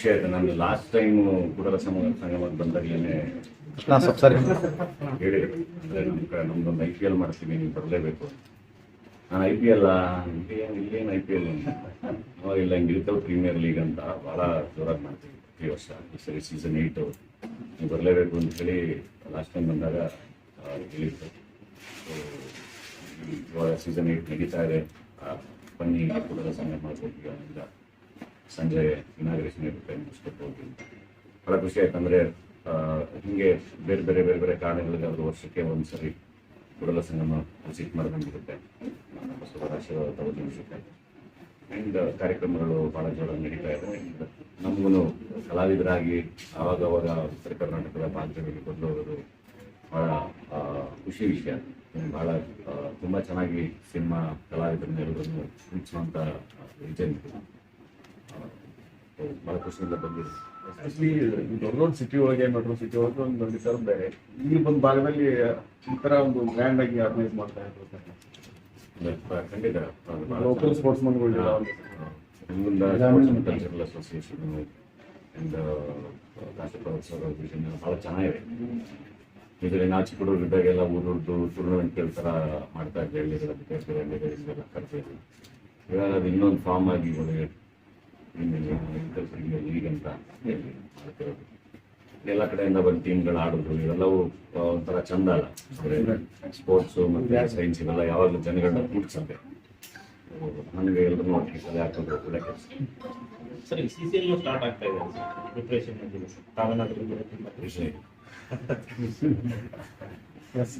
ಖುಷಿ ಇದೆ ನಾನು ಲಾಸ್ಟ್ ಟೈಮ್ ಕೂಡ ಸಂಗಮ ಸಂಗಮಕ್ಕೆ ಬಂದಾಗಲೇ ಕೃಷ್ಣ ಸರಿ. ಅದೇ ನಮ್ಮ ಕಡೆ ನಮ್ದೊಂದು ಐ ಪಿ ಎಲ್ ಮಾಡ್ತೀವಿ ನೀವು ಬರಲೇಬೇಕು. ನಾನು ಐ ಪಿ ಎಲ್ ಇಲ್ಲೇನು ಐ ಪಿ ಎಲ್ ಅವಾಗ ಇಲ್ಲ ಹಿಂಗೆ ಇರ್ತವೆ ಪ್ರೀಮಿಯರ್ ಲೀಗ್ ಅಂತ ಭಾಳ ಜೋರಾಗಿ ಮಾಡ್ತೀವಿ ಪ್ರತಿ ವರ್ಷ ಈ ಸರಿ ಸೀಸನ್ ಏಯ್ಟು ನೀವು ಬರಲೇಬೇಕು ಅಂತ ಹೇಳಿ ಲಾಸ್ಟ್ ಟೈಮ್ ಬಂದಾಗ ಹೇಳಿದ್ದೆ. ಇವಾಗ ಸೀಸನ್ ಏಯ್ಟ್ ನಡೀತಾ ಇದೆ. ಬನ್ನಿ ಕೂಡಲ ಸಂಘ ಮಾಡ್ಬೇಕು ಈಗ ಈಗ. ಸಂಜೆ ಇನಾಗ್ರೇಷನ್ ಇರುತ್ತೆ ಮುಗಿಸ್ಕೊಟ್ಟು ಹೋಗಿ. ಭಾಳ ಖುಷಿ ಆಯ್ತು ಅಂದರೆ ಹಿಂಗೆ ಬೇರೆ ಬೇರೆ ಬೇರೆ ಬೇರೆ ಕಾರಣಗಳಿಗೆ ಅವರು ವರ್ಷಕ್ಕೆ ಒಂದ್ಸರಿ ಕೂಡಲ ಸಂಗಮ ವಿಸಿಟ್ ಮಾಡ್ಕೊಂಡಿರುತ್ತೆ ಬಸವರ ಆಶೀರ್ವಾದ ತಗೊಂಡು ಕಾರ್ಯಕ್ರಮಗಳು ಭಾಳ ಜೋರ ನಡೀತಾ ಇದೆ. ನಮಗೂ ಕಲಾವಿದರಾಗಿ ಆವಾಗ ಅವಾಗ ಉತ್ತರ ಕರ್ನಾಟಕದ ಭಾಗದಲ್ಲಿ ಬಂದು ಹೋಗೋದು ಭಾಳ ಖುಷಿ ವಿಷಯ. ಭಾಳ ತುಂಬ ಚೆನ್ನಾಗಿ ಸಿನಿಮಾ ಕಲಾವಿದರನ್ನೆಲ್ಲರನ್ನು ಇರೋದನ್ನು ರೀಜನ್ ವಿಜಯ ಭಾಳ ಖುಷಿಯಿಂದ ಬಂದಿದೆ. ಎಸ್ಪೆಷಲಿ ದೊಡ್ಡ ದೊಡ್ಡ ಸಿಟಿ ಒಳಗೆ ಮೆಟ್ರೋ ಸಿಟಿ ಒಳಗೆ ಒಂದು ನಡೀತಾ ಬೇರೆ. ಈ ಒಂದು ಭಾಗದಲ್ಲಿ ಈ ಒಂದು ಗ್ರ್ಯಾಂಡ್ ಆಗಿ ಆರ್ಗನೈಸ್ ಮಾಡ್ತಾ ಇರ್ತಾರೆ ಖಂಡಿತ. ಲೋಕಲ್ ಸ್ಪೋರ್ಟ್ಸ್ ಮನ್ಗಳು ನಮ್ಮಿಂದ ಕಲ್ಚರಲ್ ಅಸೋಸಿಯೇಷನ್ ಕಾಶಿಪೋತ್ಸವ ವಿಷನ್ ಭಾಳ ಚೆನ್ನಾಗಿದೆ. ಇದರಲ್ಲಿ ನಾವು ಚಿಕ್ಕ ಹುಡುಗರಿದ್ದಾಗೆಲ್ಲ ಊರದ್ದು ಟೂರ್ನಮೆಂಟ್ ಥರ ಮಾಡ್ತಾ ಇದ್ದೆ ಹಳ್ಳಿಗಳ ಇದೆಲ್ಲ ಇವಾಗ ಅದು ಇನ್ನೊಂದು ಫಾರ್ಮ್ ಆಗಿ ಇವಾಗ ಪ್ರೀಮಿಯರ್ ಲೀಗ್ ಅಂತ ಮಾಡ್ತಿರೋದು ಎಲ್ಲ ಕಡೆಯಿಂದ ಬಂದು ಟೀಮ್ಗಳು ಆಡೋದು ಇವೆಲ್ಲವೂ ಒಂಥರ ಚಂದ ಅಲ್ಲ. ಸ್ಪೋರ್ಟ್ಸ್ ಸ್ಪೋರ್ಟ್ಸು ಮತ್ತೆ ಸೈನ್ಸ್ ಇವೆಲ್ಲ ಯಾವಾಗಲೂ ಜನಗಳನ್ನ ಕೂಡಿಸಬೇಕು ನನಗೆ ಎಲ್ಲರೂ ನೋಡಿ ಸಲಹೆ ಒಳ್ಳೆ ಕೆಲಸ. Sir C C L start ಆಗ್ತಾ ಇದೆ ಪ್ರಿಪ್ರೇಷನ್ ತಾವೇನಾದ್ರೂ ಎಸ್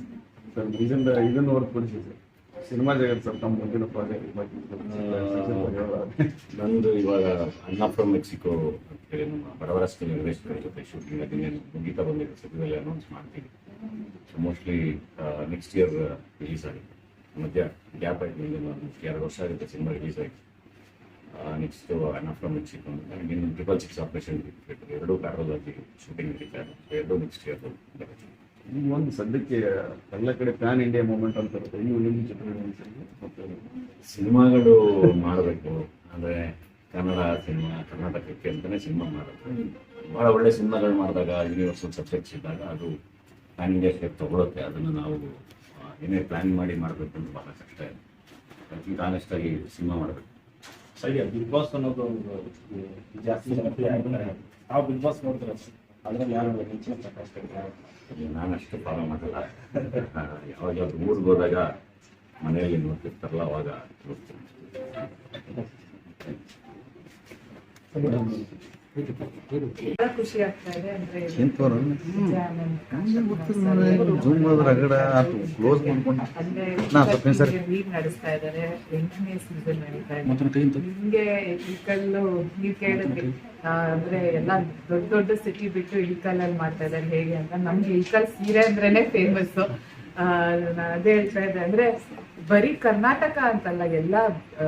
ಸರ್ ಇದನ್ನು ಹೊರತುಪಡಿಸಿ ಸರ್ ಸಿನಿಮಾ ಜಗತ್ ಸರ್ ತಮ್ಮ ಮುಂದಿನ ಪ್ರಾಜೆಕ್ಟ್ ನಂದು ಇವಾಗ ಅನ್ನ ಫ್ರಮ್ ಮೆಕ್ಸಿಕೋ ಅಂತೇಳಿ ನಮ್ಮ ಬಡವರಸ್ತಿ ನಿರ್ದೇಶಕರ ಜೊತೆ ಶೂಟಿಂಗ್ ಅದನ್ನೇ ಮುಗೀತಾ ಬಂದಿದೆ. ಸದ್ಯದಲ್ಲಿ ಅನೌನ್ಸ್ ಮಾಡ್ತೀವಿ so mostly next year release ಆಗಿದೆ ಮಧ್ಯ ಗ್ಯಾಪ್ ಆಯ್ತು ಮುಂದೆ ಒಂದು ಎರಡು ವರ್ಷ ಆಗುತ್ತೆ ಸಿನಿಮಾ ರಿಲೀಸ್ ಆಗಿದೆ ನೆಕ್ಸ್ಟ್ ಅನ್ನ ಫ್ರಮ್ ಮೆಕ್ಸಿಕೋ ಅಂತ. ಇನ್ನು ಟ್ರಿಪಲ್ ಸಿಕ್ಸ್ ಆಪರೇಷನ್ ಎರಡೂ ಪ್ಯಾರಲ್ ಶೂಟಿಂಗ್ ನಡೀತಾ ಇದೆ. ಎರಡೂ ನೆಕ್ಸ್ಟ್ ಇಯರ್ ಬರುತ್ತೆ ಈ ಒಂದು ಸದ್ಯಕ್ಕೆ ಎಲ್ಲ ಕಡೆ ಪ್ಯಾನ್ ಇಂಡಿಯಾ ಮೂಮೆಂಟ್ ಅಂತ ಇರುತ್ತೆ ನೀವು ನಿಮ್ಮ ಚಿತ್ರಗಳು ಮತ್ತೆ ಸಿನಿಮಾಗಳು ಮಾಡಬೇಕು. ಅಂದರೆ ಕನ್ನಡ ಸಿನಿಮಾ ಕರ್ನಾಟಕಕ್ಕೆ ಅಂತಲೇ ಸಿನಿಮಾ ಮಾಡೋದು ಬಹಳ ಒಳ್ಳೆ ಸಿನಿಮಾಗಳು ಮಾಡಿದಾಗ ಯೂನಿವರ್ಸಲ್ ಸಬ್ಜೆಕ್ಟ್ಸ್ ಇದ್ದಾಗ ಅದು ಪ್ಯಾನ್ ಇಂಡಿಯಾ ಸ್ಟೆಪ್ ತಗೊಳುತ್ತೆ. ಅದನ್ನು ನಾವು ಏನೇ ಪ್ಲಾನ್ ಮಾಡಿ ಮಾಡಬೇಕು ಅಂತ ಬಹಳ ಕಷ್ಟ ಇದೆ. ಅದಕ್ಕಿಂತ ಆನೆಸ್ಟ್ ಆಗಿ ಸಿನಿಮಾ ಮಾಡಬೇಕು. ಸರಿ ಬಿಗ್ ಬಾಸ್ ಅನ್ನೋದು ಜಾಸ್ತಿ ಜನಪ್ರಿಯ ನಾವು ಬಿಗ್ ಬಾಸ್ ನೋಡಿದ್ರೆ ಅದ್ರಲ್ಲಿ ಯಾರು ಹೆಚ್ಚಿನ ನಾನು ಅಷ್ಟು ಫಾಲೋ ಮಾಡಲ್ಲ. ಯಾವಾಗ ಯಾವ್ದು ಊರಿಗೆ ಹೋದಾಗ ಮನೆಯಲ್ಲಿ ನೋಡ್ತಿರ್ತಾರಲ್ಲ ಅವಾಗ ನೋಡ್ತೀನಿ. ಖುಷಿ ಆಗ್ತಾ ಇದೆ ಅಂದ್ರೆ ನಡೆಸ್ತಾ ಇದ್ದಾರೆ ಎಂಟನೇ ಸೀಸನ್ ನಡೀತಾ ಇದೆ ನಿಮ್ಗೆ ಇಳ್ಕಲ್ಲು ನೀವ್ ಕೇಳಿದ್ರಿ ಆ, ಅಂದ್ರೆ ಎಲ್ಲ ದೊಡ್ಡ ದೊಡ್ಡ ಸಿಟಿ ಬಿಟ್ಟು ಇಳ್ಕಲ್ಲಲ್ಲಿ ಮಾಡ್ತಾ ಇದ್ದಾರೆ ಹೇಗೆ ಅಂತ. ನಮ್ಗೆ ಇಳ್ಕಲ್ ಸೀರೆ ಅಂದ್ರೇನೆ ಫೇಮಸ್ ಅದೇ ಹೇಳ್ತಾ ಇದ್ದೆ ಅಂದ್ರೆ ಬರೀ ಕರ್ನಾಟಕ ಅಂತಲ್ಲ ಎಲ್ಲ ಆ,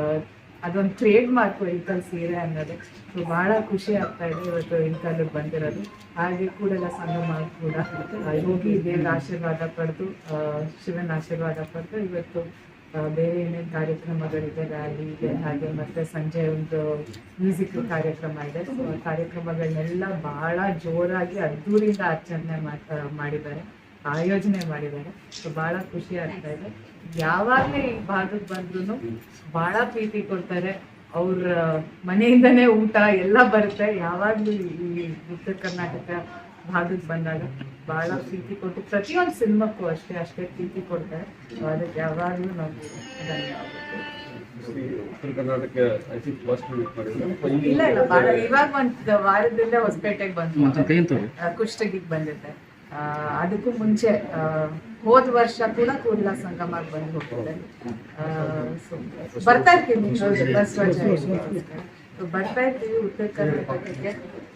ಅದೊಂದು ಟ್ರೇಡ್ ಮಾರ್ಕ್ ವೆಹಿಕಲ್ ಸೀರೆ ಅನ್ನೋದು. ಸೊ ಬಹಳ ಖುಷಿ ಆಗ್ತಾ ಇದೆ ಇವತ್ತು ಇಂಥಲ್ಲಿ ಬಂದಿರೋದು. ಹಾಗೆ ಕೂಡಲ ಸಂಗಮ ಕೂಡ ಹೋಗಿ ದೇವರ ಆಶೀರ್ವಾದ ಪಡೆದು ಶಿವನ ಆಶೀರ್ವಾದ ಪಡೆದು ಇವತ್ತು ಬೇರೆ ಏನೇನು ಕಾರ್ಯಕ್ರಮಗಳಿದೆ ರ್ಯಾಲಿ ಇದೆ, ಹಾಗೆ ಮತ್ತೆ ಸಂಜೆ ಒಂದು ಮ್ಯೂಸಿಕ್ ಕಾರ್ಯಕ್ರಮ ಇದೆ. ಸೊ ಕಾರ್ಯಕ್ರಮಗಳನ್ನೆಲ್ಲ ಬಹಳ ಜೋರಾಗಿ ಅದ್ದೂರಿಂದ ಆಚರಣೆ ಮಾಡಿದ್ದಾರೆ. ಆಯೋಜನೆ ಮಾಡಿದ್ದಾರೆ. ಸೊ ಬಹಳ ಖುಷಿ ಆಗ್ತಾ ಇದೆ. ಯಾವಾಗ್ಲೇ ಈ ಭಾಗಕ್ಕೆ ಬಂದ್ರು ಬಹಳ ಪ್ರೀತಿ ಕೊಡ್ತಾರೆ. ಅವ್ರ ಮನೆಯಿಂದನೇ ಊಟ ಎಲ್ಲ ಬರುತ್ತೆ. ಯಾವಾಗ್ಲೂ ಈ ಉತ್ತರ ಕರ್ನಾಟಕ ಭಾಗಕ್ಕೆ ಬಂದಾಗ ಬಹಳ ಪ್ರೀತಿ ಕೊಟ್ಟು ಪ್ರತಿಯೊಂದು ಸಿನಿಮಾಕ್ಕೂ ಅಷ್ಟೇ ಅಷ್ಟೇ ಪ್ರೀತಿ ಕೊಡ್ತಾರೆ. ಅದಕ್ಕೆ ಯಾವಾಗಲೂ ನಾವು ಧನ್ಯವಾದ Uttara Karnataka I think first week ಮಾಡಿದ್ರೆ ಇಲ್ಲ ಇಲ್ಲ ಬಹಳ. ಇವಾಗ ಒಂದು ವಾರದಿಂದ ಹೊಸಪೇಟೆಗೆ ಬಂದು ಕುಷ್ಟಗಿಗೆ ಬಂದಿದ್ದೆ ಅದಕ್ಕೂ ಮುಂಚೆ ಹೋದ್ ವರ್ಷ ಕೂಡ ಕೂಡಲ ಸಂಗಮಕ್ಕೆ ಬಂದು ಹೋಗಿದ್ದೆ. ಬರ್ತಾ ಇರ್ತೀನಿ ಬರ್ತಾ ಇರ್ತೀವಿ ಉತ್ತರ ಕರ್ನಾಟಕಕ್ಕೆ.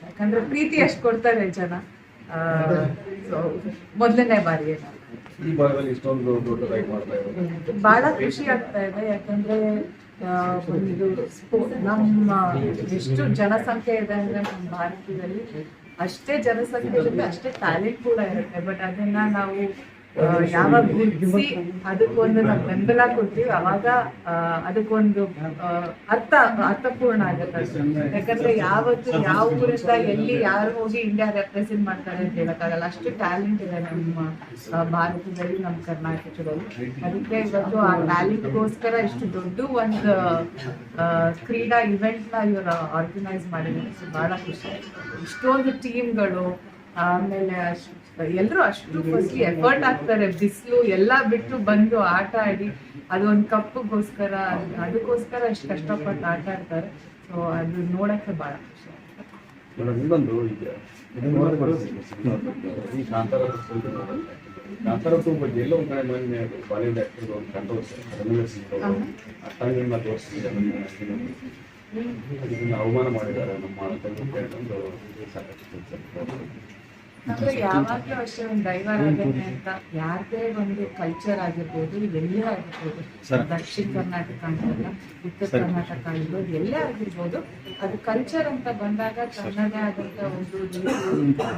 ಯಾಕಂದ್ರೆ ಪ್ರೀತಿ ಅಷ್ಟು ಕೊಡ್ತಾರೆ ಜನ. ಮೊದಲನೇ ಬಾರಿ ಬಹಳ ಖುಷಿ ಆಗ್ತಾ ಇದೆ. ಯಾಕಂದ್ರೆ ಒಂದು ನಮ್ಮ ಎಷ್ಟು ಜನಸಂಖ್ಯೆ ಇದೆ ಅಂದ್ರೆ ನಮ್ಮ ಭಾರತದಲ್ಲಿ ಅಷ್ಟೇ ಜನಸಂಖ್ಯೆ ಜೊತೆ ಅಷ್ಟೇ ಟ್ಯಾಲೆಂಟ್ ಕೂಡ ಇರುತ್ತೆ. ಬಟ್ ಅದನ್ನ ನಾವು ಯಾವಾಗ ಅದಕ್ಕೊಂದು ನಾವು ಬೆಂಬಲ ಕೊಡ್ತೀವಿ ಅವಾಗ ಅದಕ್ಕೊಂದು ಅರ್ಥ ಅರ್ಥಪೂರ್ಣ ಆಗುತ್ತೆ ಯಾಕಂದ್ರೆ ಯಾವತ್ತು ಯಾವ ಊರಿಂದ ಎಲ್ಲಿ ಯಾರು ಹೋಗಿ ಇಂಡಿಯಾ ರೆಪ್ರೆಸೆಂಟ್ ಮಾಡ್ತಾರೆ ಅಂತ ಹೇಳಕ್ಕಾಗಲ್ಲ. ಅಷ್ಟು ಟ್ಯಾಲೆಂಟ್ ಇದೆ ನಮ್ಮ ಭಾರತದಲ್ಲಿ ನಮ್ಮ ಕರ್ನಾಟಕದಲ್ಲಿ. ಅದಕ್ಕೆ ಇವತ್ತು ಆ ಟ್ಯಾಲೆಂಟ್ಗೋಸ್ಕರ ಇಷ್ಟು ದೊಡ್ಡ ಒಂದು ಆ, ಕ್ರೀಡಾ ಇವೆಂಟ್ನ ಇವರು ಆರ್ಗನೈಸ್ ಮಾಡಿದ್ರು. ಬಹಳ ಖುಷಿ. ಇಷ್ಟೊಂದು ಟೀಮ್ಗಳು ಆಮೇಲೆ ಎಲ್ಲರೂ ಅಷ್ಟು ಫಸ್ಟ್ಲಿ ಎಫರ್ಟ್ ಆಗ್ತಾರೆ ಬಿಸಿಲು ಎಲ್ಲ ಬಿಟ್ಟು ಬಂದು ಆಟ ಆಡಿ ಅದೊಂದು ಕಪ್ಪಗೋಸ್ಕರ ಅದಕ್ಕೋಸ್ಕರ ಅಷ್ಟು ಕಷ್ಟಪಟ್ಟು ಆಟ ಆಡ್ತಾರೆ. ಸೊ ಅದು ನೋಡಕ್ಕೆ ಬಹಳ ಖುಷಿ. ಈ ಕಾಂತಾರ ಕಾಂತಾರ ಟೂ ಬಗ್ಗೆ ಎಲ್ಲೋ ಒಂದ್ ಕಡೆ ಮೊನ್ನೆ ಅದು ಬಾಲಿವುಡ್ ಆಕ್ಟರ್ ಒಂದು ಕಂಟ್ರೋಲ್ಸ್ ಅದನ್ನೆಲ್ಲ ಸಿಗ್ತದೆ. ಅರ್ಥಾಂಗನ ತೋರಿಸ್ತಿದೆ ಅದನ್ನ ಅವಮಾನ ಮಾಡಿದ್ದಾರೆ ನಮ್ಮ ಸಾಕಷ್ಟು ಅಂದ್ರೆ ಯಾವಾಗ್ಲೂ ಅಷ್ಟೇ ಒಂದು ದೈವಾರಾಧನೆ ಅಂತ ಯಾರದೇ ಒಂದು ಕಲ್ಚರ್ ಆಗಿರ್ಬೋದು ಎಲ್ಲೇ ಆಗಿರ್ಬೋದು. ದಕ್ಷಿಣ ಕರ್ನಾಟಕ ಅಂತಲ್ಲ ಉತ್ತರ ಕರ್ನಾಟಕ ಆಗಿರ್ಬೋದು ಎಲ್ಲೇ ಆಗಿರ್ಬೋದು ಅದು ಕಲ್ಚರ್ ಅಂತ ಬಂದಾಗ ತನ್ನದೇ ಆದಂತ ಒಂದು ರೀತಿ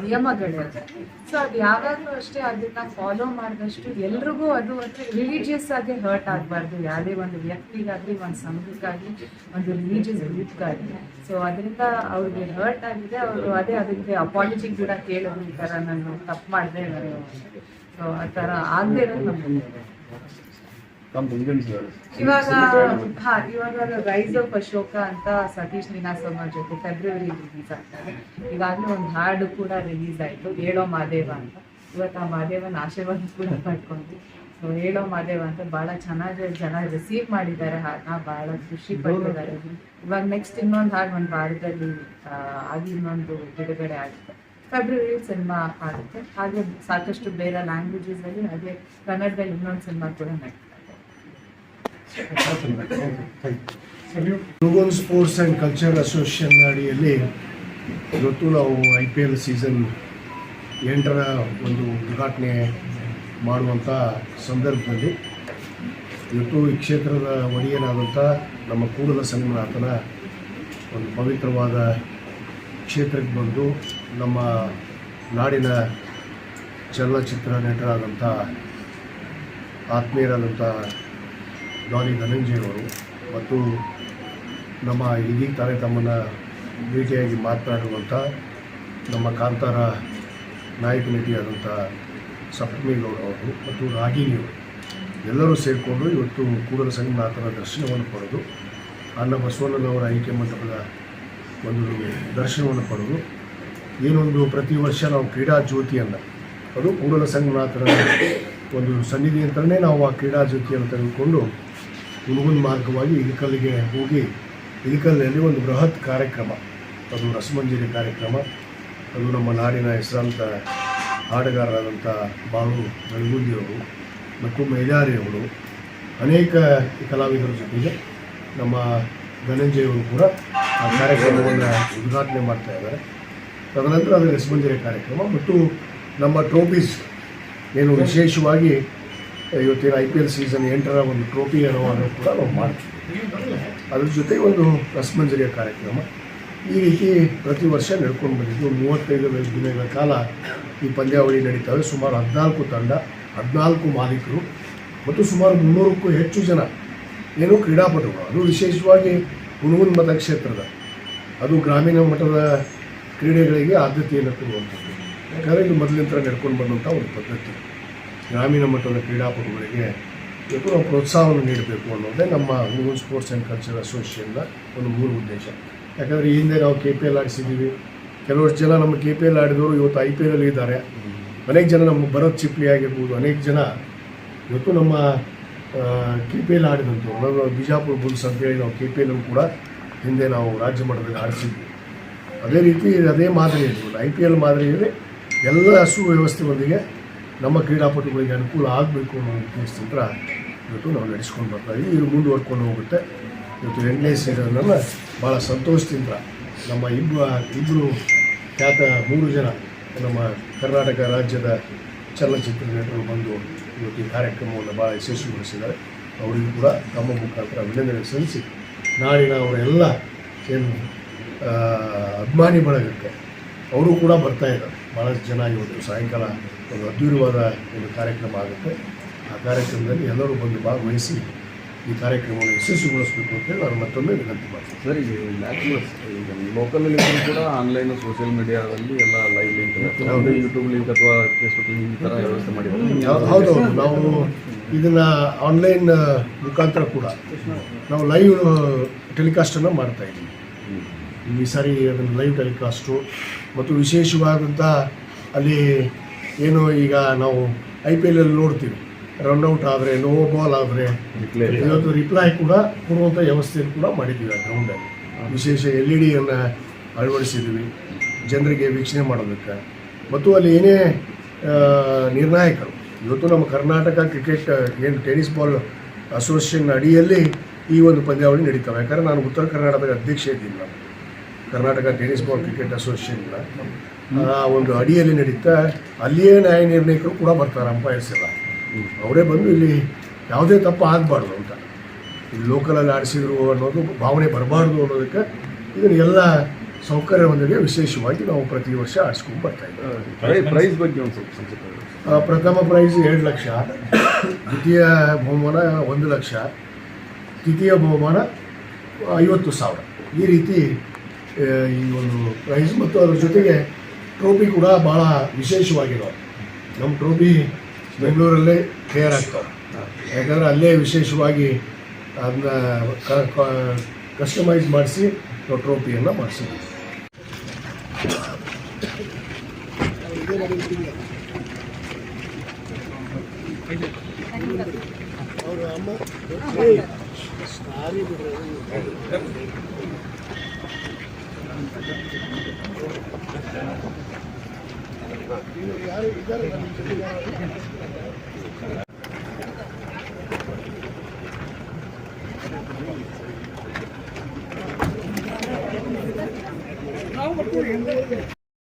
ನಿಯಮಗಳಿರುತ್ತೆ ಸೊ ಅದು ಯಾವಾಗ್ಲೂ ಅಷ್ಟೇ ಅದನ್ನ ಫಾಲೋ ಮಾಡಿದಷ್ಟು ಎಲ್ರಿಗೂ ಅದು ಅಂದ್ರೆ ರಿಲಿಜಿಯಸ್ ಆಗಿ ಹರ್ಟ್ ಆಗಬಾರ್ದು. ಯಾವುದೇ ಒಂದು ವ್ಯಕ್ತಿಗಾಗ್ಲಿ ಒಂದು ಸಂಘಕ್ಕಾಗ್ಲಿ ಒಂದು ರಿಲಿಜಿಯಸ್ ಗ್ರೂಪ್ಗಾಗ್ಲಿ ಸೊ ಅದರಿಂದ ಅವ್ರಿಗೆ ಹರ್ಟ್ ಆಗಿದೆ. ಅವರು ಅದೇ ಅದಕ್ಕೆ ಅಪಾಲಜಿ ಕೂಡ ಕೇಳೋದು ಈ ಥರ ನಾನು ತಪ್ಪು ಮಾಡಿದೆ ಸೊ ಆ ಥರ ಆಗದೆ ಇರೋದು ನಮ್ಗೆ ಇವಾಗ ಹಾ ಇವಾಗ ರೈಸ್ ಆಫ್ ಅಶೋಕ ಅಂತ ಸತೀಶ್ ನಿನಾಸಮ್ಮ ಜೊತೆ ಫೆಬ್ರವರಿ ರಿಲೀಸ್ ಆಗ್ತಾರೆ ಇವಾಗಲೂ ಒಂದು ಹಾಡು ಕೂಡ ರಿಲೀಸ್ ಆಯ್ತು. ಹೇಳೋ ಮಾದೇವ ಅಂತ. ಇವತ್ತು ಆ ಮಾದೇವನ ಆಶೀರ್ವಾದ ಕೂಡ ಪಡ್ಕೊಂಡ್ವಿ ಸೊ ಹೇಳೋ ಮಾದೇವ ಅಂತ ಬಹಳ ಚೆನ್ನಾಗಿ ಜನ ರಿಸೀವ್ ಮಾಡಿದ್ದಾರೆ. ಹಾಡನ್ನ ಬಹಳ ಖುಷಿ ಪಟ್ಟಿದ್ದಾರೆ. ಇವಾಗ ನೆಕ್ಸ್ಟ್ ಇನ್ನೊಂದು ಹಾಡು ಒಂದು ವಾರದಲ್ಲಿ ಆಗಿ ಇನ್ನೊಂದು ಬಿಡುಗಡೆ ಆಗುತ್ತೆ. ಫೆಬ್ರವರಿ ಸಿನಿಮಾ ಆಗುತ್ತೆ. ಹಾಗೆ ಸಾಕಷ್ಟು ಬೇರೆ ಲ್ಯಾಂಗ್ವೇಜಸ್ ಅಲ್ಲಿ ಹಾಗೆ ಕನ್ನಡದಲ್ಲಿ ಇನ್ನೊಂದು ಸಿನಿಮಾ ಕೂಡ ನಡೀತಾ ಇದೆ ರುಗೋನ್ ಸ್ಪೋರ್ಟ್ಸ್ ಆ್ಯಂಡ್ ಕಲ್ಚರ್ ಅಸೋಸಿಯೇಷನ್ ಅಡಿಯಲ್ಲಿ ಇವತ್ತು ನಾವು ಐ ಪಿ ಎಲ್ ಸೀಸನ್ ಎಂಟರ ಒಂದು ಉದ್ಘಾಟನೆ ಮಾಡುವಂಥ ಸಂದರ್ಭದಲ್ಲಿ ಇವತ್ತು ಈ ಕ್ಷೇತ್ರದ ಒಡೆಯನಾದಂಥ ನಮ್ಮ ಕೂಡಲ ಸಂಗಮನಾಥನ ಒಂದು ಪವಿತ್ರವಾದ ಕ್ಷೇತ್ರಕ್ಕೆ ಬಂದು ನಮ್ಮ ನಾಡಿನ ಚಲನಚಿತ್ರ ನಟರಾದಂಥ ಆತ್ಮೀಯರಾದಂಥ ಡಾಲಿ ಧನಂಜಯವರು ಮತ್ತು ನಮ್ಮ ಇದೀಗ ತಾನೇ ತಮ್ಮನ್ನು ಭೇಟಿಯಾಗಿ ಮಾತನಾಡುವಂಥ ನಮ್ಮ ಕಾಂತಾರ ನಾಯಕ ನಟಿಯಾದಂಥ ಸಪ್ತಮಿಗೌಡ ಅವರು ಮತ್ತು ರಾಗಿಣಿಯವರು ಎಲ್ಲರೂ ಸೇರಿಕೊಂಡು ಇವತ್ತು ಕೂಡಲ ಸಂಗಮನಾಥನ ದರ್ಶನವನ್ನು ಪಡೆದು ಅನ್ನ ಬಸವಣ್ಣನವರ ಐಕ್ಯ ಮಂಟಪದ ಒಂದು ದರ್ಶನವನ್ನು ಪಡೆದು, ಏನೊಂದು ಪ್ರತಿ ವರ್ಷ ನಾವು ಕ್ರೀಡಾ ಜ್ಯೋತಿಯನ್ನು, ಅದು ಕೂಡಲ ಸಂಗಮನಾಥನ ಒಂದು ಸನ್ನಿಧಿ ಅಂತಲೇ ನಾವು ಆ ಕ್ರೀಡಾ ಜ್ಯೋತಿಯನ್ನು ತೆಗೆದುಕೊಂಡು ಹುಡುಗನ ಮಾರ್ಗವಾಗಿ ಇಳಿಕಲ್ಲಿಗೆ ಹೋಗಿ ಇಳಿಕಲ್ಲಿನಲ್ಲಿ ಒಂದು ಬೃಹತ್ ಕಾರ್ಯಕ್ರಮ, ಅದು ರಸಮಂಜರಿ ಕಾರ್ಯಕ್ರಮ, ಅದು ನಮ್ಮ ನಾಡಿನ ಹೆಸರಾಂತ ಹಾಡುಗಾರರಾದಂಥ ಬಾಳು ನಳಗುಂದಿಯವರು ಮತ್ತು ಮೈಲಾರಿಯವರು ಅನೇಕ ಕಲಾವಿದರ ಜೊತೆಗೆ ನಮ್ಮ ಧನಂಜಯವರು ಕೂಡ ಆ ಕಾರ್ಯಕ್ರಮವನ್ನು ಉದ್ಘಾಟನೆ ಮಾಡ್ತಾ ಇದ್ದಾರೆ. ತದನಂತರ ಅದು ರಸಮಂಜರಿ ಕಾರ್ಯಕ್ರಮ ಮತ್ತು ನಮ್ಮ ಟ್ರೋಫೀಸ್ ಏನು ವಿಶೇಷವಾಗಿ ಇವತ್ತಿನ ಐ ಪಿ ಎಲ್ ಸೀಸನ್ ಎಂಟರ ಒಂದು ಟ್ರೋಫಿ ಅನ್ನೋವನ್ನು ಕೂಡ ನಾವು ಮಾಡ್ತೀವಿ. ಅದ್ರ ಜೊತೆ ಒಂದು ರಸಮಂಜರಿಯ ಕಾರ್ಯಕ್ರಮ. ಈ ರೀತಿ ಪ್ರತಿ ವರ್ಷ ನಡ್ಕೊಂಡು ಬಂದಿದ್ದು ಮೂವತ್ತೈದು ದಿನಗಳ ಕಾಲ ಈ ಪಂದ್ಯಾವಳಿ ನಡೀತವೆ. ಸುಮಾರು ಹದಿನಾಲ್ಕು ತಂಡ, ಹದಿನಾಲ್ಕು ಮಾಲೀಕರು ಮತ್ತು ಸುಮಾರು ಮುನ್ನೂರಕ್ಕೂ ಹೆಚ್ಚು ಜನ ಏನು ಕ್ರೀಡಾಪಟುಗಳು. ಅದು ವಿಶೇಷವಾಗಿ ಹುಣಗುನ್ ಮತಕ್ಷೇತ್ರದ ಅದು ಗ್ರಾಮೀಣ ಮಟ್ಟದ ಕ್ರೀಡೆಗಳಿಗೆ ಆದ್ಯತೆಯನ್ನು ಕೊಡುವಂಥದ್ದು. ಯಾಕಂದರೆ ಇದು ಮೊದಲಿಂದ ನಡ್ಕೊಂಡು ಬಂದಂಥ ಒಂದು ಪದ್ಧತಿ. ಗ್ರಾಮೀಣ ಮಟ್ಟದ ಕ್ರೀಡಾಪಟುಗಳಿಗೆ ಇವತ್ತು ನಾವು ಪ್ರೋತ್ಸಾಹವನ್ನು ನೀಡಬೇಕು ಅನ್ನೋದೇ ನಮ್ಮ ಹುಣಗುನ್ ಸ್ಪೋರ್ಟ್ಸ್ ಆ್ಯಂಡ್ ಕಲ್ಚರ್ ಅಸೋಸಿಯೇಷನ್ನ ಒಂದು ಮೂಲ ಉದ್ದೇಶ. ಯಾಕಂದರೆ ಈ ಹಿಂದೆ ನಾವು ಕೆ ಪಿ ಎಲ್ ಆಡಿಸಿದ್ದೀವಿ. ಕೆಲವಷ್ಟು ಜನ ನಮ್ಮ ಕೆ ಪಿ ಎಲ್ ಆಡಿದವರು ಇವತ್ತು ಐ ಪಿ ಎಲ್ ಇದ್ದಾರೆ. ಅನೇಕ ಜನ ನಮ್ಮ ಭರತ್ ಚಿಪ್ಲಿ ಆಗಿರ್ಬೋದು, ಅನೇಕ ಜನ ಇವತ್ತು ನಮ್ಮ ಕೆ ಪಿ ಎಲ್ ಆಡಿದಂಥವ್ರು ನಾವು ಬಿಜಾಪುರ ಬುಲ್ಸ್ ಅಂತೇಳಿ ನಾವು ಕೆ ಪಿ ಎಲ್ ಕೂಡ ಹಿಂದೆ ನಾವು ರಾಜ್ಯ ಮಟ್ಟದಲ್ಲಿ ಆಡಿಸಿದ್ವಿ. ಅದೇ ರೀತಿ ಅದೇ ಮಾದರಿ ಇರ್ಬೋದು ಐ ಪಿ ಎಲ್ ಮಾದರಿಯಲ್ಲಿ ಎಲ್ಲ ಸುವ್ಯವಸ್ಥೆಯೊಂದಿಗೆ ನಮ್ಮ ಕ್ರೀಡಾಪಟುಗಳಿಗೆ ಅನುಕೂಲ ಆಗಬೇಕು ಅನ್ನೋ ಉದ್ದೇಶದಿಂದ ಇವತ್ತು ನಾವು ನಡೆಸ್ಕೊಂಡು ಬರ್ತಾ ಇದ್ದೀವಿ ಇದು ಮುಂದುವರ್ಕೊಂಡು ಹೋಗುತ್ತೆ. ಇವತ್ತು ಎಂಟನೇ ಸೀಸನನ್ನು ಭಾಳ ಸಂತೋಷದಿಂದ ನಮ್ಮ ಇಬ್ಬರು ಇಬ್ಬರು ಖ್ಯಾತ ಮೂರು ಜನ ನಮ್ಮ ಕರ್ನಾಟಕ ರಾಜ್ಯದ ಚಲನಚಿತ್ರ ನಟರು ಬಂದು ಇವತ್ತು ಈ ಕಾರ್ಯಕ್ರಮವನ್ನು ಭಾಳ ಯಶಸ್ವಿಗೊಳಿಸಿದ್ದಾರೆ. ಅವರಿಗೂ ಕೂಡ ತಮ್ಮ ಮುಖಾಂತರ ಅಭಿನಂದನೆ ಸಲ್ಲಿಸಿ ನಾಡಿನ ಅವರೆಲ್ಲ ಏನು ಅಭಿಮಾನಿ ಬಳಗಕ್ಕೆ ಅವರು ಕೂಡ ಬರ್ತಾ ಇದ್ದಾರೆ. ಭಾಳಷ್ಟು ಜನ ಇವತ್ತು ಸಾಯಂಕಾಲ ಒಂದು ಅದ್ಭುತವಾದ ಒಂದು ಕಾರ್ಯಕ್ರಮ ಆಗುತ್ತೆ. ಆ ಕಾರ್ಯಕ್ರಮದಲ್ಲಿ ಎಲ್ಲರೂ ಬಂದು ಭಾಗವಹಿಸಿ ಈ ಕಾರ್ಯಕ್ರಮವನ್ನು ಯಶಸ್ವಿಗೊಳಿಸಬೇಕು ಅಂತೇಳಿ ನಾನು ಮತ್ತೊಮ್ಮೆ ವಿನಂತಿ ಮಾಡ್ತೀನಿ. ಸರ್ ಈಗ ನ್ಯಾಚುರಲ್ಸ್ ಈಗ ಲೋಕಲಲ್ಲಿ ಕೂಡ ಆನ್ಲೈನ್ ಸೋಷಿಯಲ್ ಮೀಡಿಯಾದಲ್ಲಿ ಎಲ್ಲ ಲೈವ್ ಲಿಂಕ್ ಯಾವುದೇ ಯೂಟ್ಯೂಬ್ ಲಿಂಕ್ ಅಥವಾ ಫೇಸ್ಬುಕ್ ಲಿಂಕ್ ಈ ಥರ ವ್ಯವಸ್ಥೆ ಮಾಡಿದ್ದಾರೆ ಹೌದು ನಾವು ಇದನ್ನು ಆನ್ಲೈನ್ ಮುಖಾಂತರ ಕೂಡ ನಾವು ಲೈವ್ ಟೆಲಿಕಾಸ್ಟನ್ನು ಮಾಡ್ತಾ ಇದ್ದೀವಿ. ಈ ಸಾರಿ ಅದನ್ನು ಲೈವ್ ಟೆಲಿಕಾಸ್ಟು ಮತ್ತು ವಿಶೇಷವಾದಂಥ ಅಲ್ಲಿ ಏನು ಈಗ ನಾವು ಐ ಪಿ ಎಲ್ ಅಲ್ಲಿ ನೋಡ್ತೀವಿ. ರನ್ಔಟ್ ಆದರೆ ನೋ ಬಾಲ್ ಆದರೆ ಇವತ್ತು ರಿಪ್ಲೈ ಕೂಡ ಕೊಡುವಂಥ ವ್ಯವಸ್ಥೆಯನ್ನು ಕೂಡ ಮಾಡಿದ್ದೀವಿ ಆ ಗ್ರೌಂಡಲ್ಲಿ ವಿಶೇಷ ಎಲ್ ಇ ಡಿಯನ್ನು ಅಳವಡಿಸಿದ್ದೀವಿ. ಜನರಿಗೆ ವೀಕ್ಷಣೆ ಮಾಡೋದಕ್ಕೆ. ಮತ್ತು ಅಲ್ಲಿ ಏನೇ ನಿರ್ಣಾಯಕರು ಇವತ್ತು ನಮ್ಮ ಕರ್ನಾಟಕ ಕ್ರಿಕೆಟ್ ಏನು ಟೆನಿಸ್ ಬಾಲ್ ಅಸೋಸಿಯೇಷನ್ ಅಡಿಯಲ್ಲಿ ಈ ಒಂದು ಪಂದ್ಯಾವಳಿ ನಡೀತವೆ. ಯಾಕಂದರೆ ನಾನು ಉತ್ತರ ಕರ್ನಾಟಕದ ಅಧ್ಯಕ್ಷ ಇದ್ದೀನಿ ನಾನು. Karnataka tennis ball cricket association ಆ ಒಂದು ಅಡಿಯಲ್ಲಿ ನಡೀತಾ ಅಲ್ಲಿಯೇ ನ್ಯಾಯ ನಿರ್ಣಯಕರು ಕೂಡ ಬರ್ತಾರೆ ಅಂಪೈರ್ಸ್ ಎಲ್ಲ. ಅವರೇ ಬಂದು ಇಲ್ಲಿ ಯಾವುದೇ ತಪ್ಪು ಆಗಬಾರ್ದು ಅಂತ. ಇಲ್ಲಿ ಲೋಕಲಲ್ಲಿ ಆಡಿಸಿದ್ರು ಅನ್ನೋದು ಭಾವನೆ ಬರಬಾರ್ದು ಅನ್ನೋದಕ್ಕೆ ಇದನ್ನು ಎಲ್ಲ ಸೌಕರ್ಯವೊಂದಿಗೆ ವಿಶೇಷವಾಗಿ ನಾವು ಪ್ರತಿ ವರ್ಷ ಆಡಿಸ್ಕೊಂಡು ಬರ್ತಾ ಇದ್ದೀವಿ. ಪ್ರೈಸ್ ಬಗ್ಗೆ ಒಂದು ಸ್ವಲ್ಪ ಪ್ರಥಮ ಪ್ರೈಸ್ ಎರಡು ಲಕ್ಷ ದ್ವಿತೀಯ ಬಹುಮಾನ ಒಂದು ಲಕ್ಷ ತೃತೀಯ ಬಹುಮಾನ ಐವತ್ತು ಸಾವಿರ. ಈ ರೀತಿ ಈ ಒಂದು ಪ್ರೈಸ್ ಮತ್ತು ಅದ್ರ ಜೊತೆಗೆ ಟ್ರೋಫಿ ಕೂಡ ಭಾಳ ವಿಶೇಷವಾಗಿರೋ. ನಮ್ಮ ಟ್ರೋಫಿ ಬೆಂಗಳೂರಲ್ಲೇ ಕ್ಲಿಯರ್ ಆಗ್ತವೆ. ಯಾಕಂದರೆ ಅಲ್ಲೇ ವಿಶೇಷವಾಗಿ ಅದನ್ನ ಕಸ್ಟಮೈಸ್ ಮಾಡಿಸಿ ಟ್ರೋಪಿಯನ್ನು ಮಾಡಿಸಿದ್ವಿ. يعني